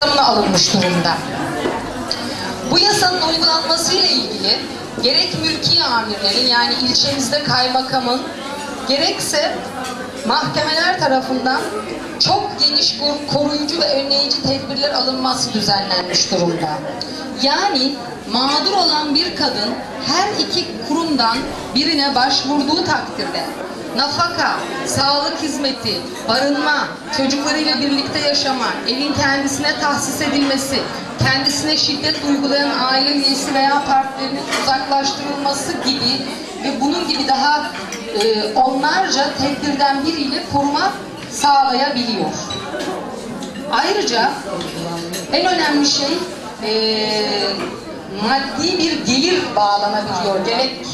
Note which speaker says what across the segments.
Speaker 1: kapsamına alınmış durumda. Bu yasanın uygulanmasıyla ilgili gerek mülki amirlerin yani ilçemizde kaymakamın gerekse mahkemeler tarafından çok geniş kor- koruyucu ve önleyici tedbirler alınması düzenlenmiş durumda. Yani mağdur olan bir kadın her iki kurumdan birine başvurduğu takdirde nafaka, sağlık hizmeti, barınma, çocuklarıyla birlikte yaşama, evin kendisine tahsis edilmesi, kendisine şiddet uygulayan aile üyesi veya partnerinin uzaklaştırılması gibi ve bunun gibi daha e, onlarca tedbirden biriyle koruma sağlayabiliyor. Ayrıca en önemli şey e, maddi bir gelir bağlanabiliyor. Gerek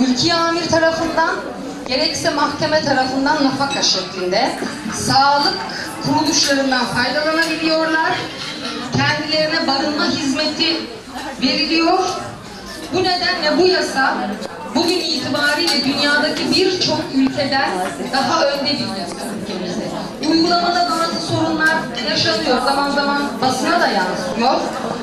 Speaker 1: mülki amir tarafından gerekse mahkeme tarafından nafaka şeklinde sağlık kuruluşlarından faydalanabiliyorlar. Kendilerine barınma hizmeti veriliyor. Bu nedenle bu yasa bugün itibariyle dünyadaki birçok ülkeden daha önde bir yasa ülkemizde. Uygulamada yaşanıyor. Zaman zaman basına da yansıyor.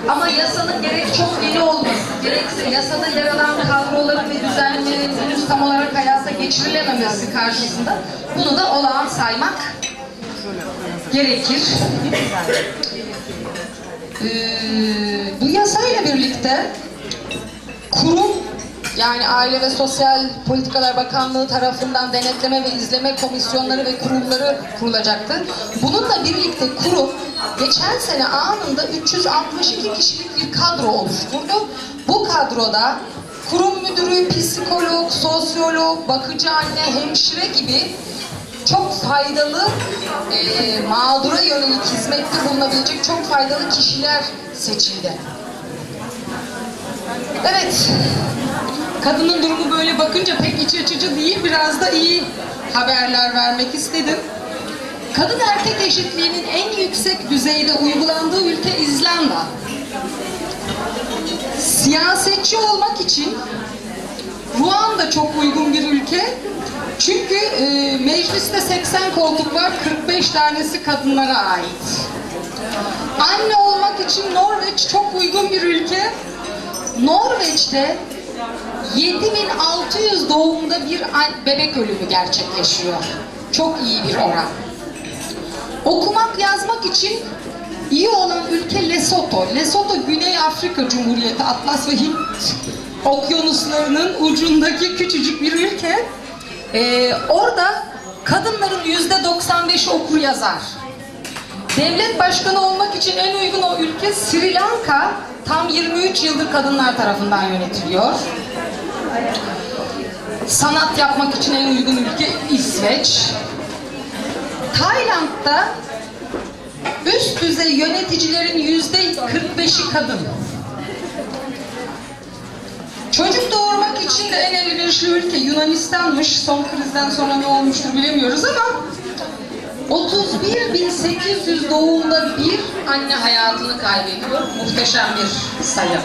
Speaker 1: Ama yasanın gerek çok yeni olması, gerekse yasada yer alan kadroların ve düzenlemelerin henüz tam olarak hayata geçirilememesi karşısında bunu da olağan saymak gerekir. Ee, bu yasayla birlikte kurum yani Aile ve Sosyal Politikalar Bakanlığı tarafından denetleme ve izleme komisyonları ve kurumları kurulacaktır. Bununla birlikte kurum geçen sene anında 362 kişilik bir kadro oluşturdu. Bu kadroda kurum müdürü, psikolog, sosyolog, bakıcı anne, hemşire gibi çok faydalı e, mağdura yönelik hizmette bulunabilecek çok faydalı kişiler seçildi. Evet, kadının durumu böyle bakınca pek iç açıcı değil, biraz da iyi haberler vermek istedim. Kadın erkek eşitliğinin en yüksek düzeyde uygulandığı ülke İzlanda. Siyasetçi olmak için Ruanda çok uygun bir ülke. Çünkü e, mecliste 80 koltuk var, 45 tanesi kadınlara ait. Anne olmak için Norveç çok uygun bir ülke. Norveç'te 7600 doğumda bir bebek ölümü gerçekleşiyor. Çok iyi bir oran. Okumak yazmak için iyi olan ülke Lesotho. Lesotho Güney Afrika Cumhuriyeti Atlas ve Hint okyanuslarının ucundaki küçücük bir ülke. Ee, orada kadınların yüzde 95'i okur yazar. Devlet başkanı olmak için en uygun o ülke Sri Lanka. Tam 23 yıldır kadınlar tarafından yönetiliyor. Sanat yapmak için en uygun ülke İsveç. Tayland'da üst düzey yöneticilerin yüzde 45'i kadın. Çocuk doğurmak için de en elverişli ülke Yunanistan'mış. Son krizden sonra ne olmuştur bilemiyoruz ama 31.800 doğumda bir anne hayatını kaybediyor. Muhteşem bir sayı.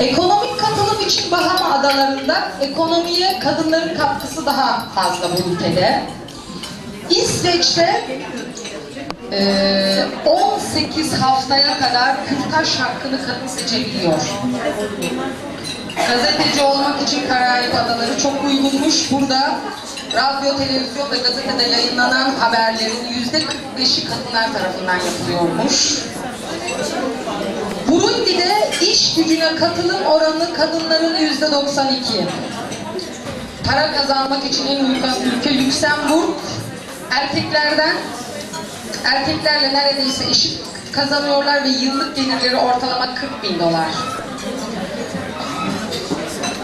Speaker 1: Ekonomik katılım için Bahama Adaları'nda ekonomiye kadınların katkısı daha fazla bu ülkede. İsveç'te eee, 18 haftaya kadar kürtaj hakkını kadın seçebiliyor. Gazeteci olmak için Karayip Adaları çok uygunmuş. Burada radyo, televizyon ve gazetede yayınlanan haberlerin yüzde 45'i kadınlar tarafından yapılıyormuş. Burundi'de iş gücüne katılım oranı kadınların yüzde 92. Para kazanmak için en uygun ülke Lüksemburg. Erkeklerden erkeklerle neredeyse eşit kazanıyorlar ve yıllık gelirleri ortalama 40 bin dolar.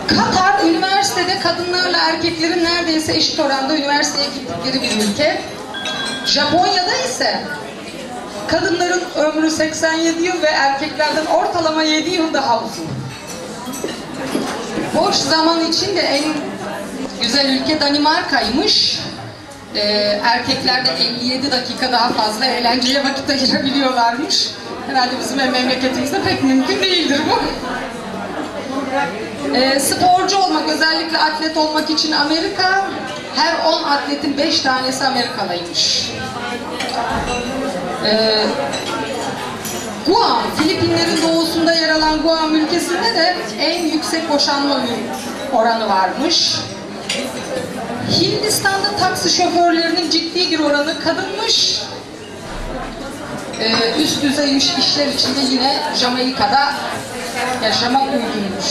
Speaker 1: Katar üniversitede kadınlarla erkeklerin neredeyse eşit oranda üniversiteye gittikleri bir ülke. Japonya'da ise kadınların ömrü 87 yıl ve erkeklerden ortalama 7 yıl daha uzun. Boş zaman için de en güzel ülke Danimarka'ymış. Ee, erkeklerden 57 dakika daha fazla eğlenceye vakit ayırabiliyorlarmış. Herhalde bizim memleketimizde pek mümkün değildir bu. Ee, sporcu olmak, özellikle atlet olmak için Amerika, her 10 atletin 5 tanesi Amerikalıymış. Ee, Guam, Filipinlerin doğusunda yer alan Guam ülkesinde de en yüksek boşanma oranı varmış. Hindistan'da taksi şoförlerinin ciddi bir oranı kadınmış. Ee, üst düzey iş- işler içinde yine Jamaika'da yaşamak uygunmuş.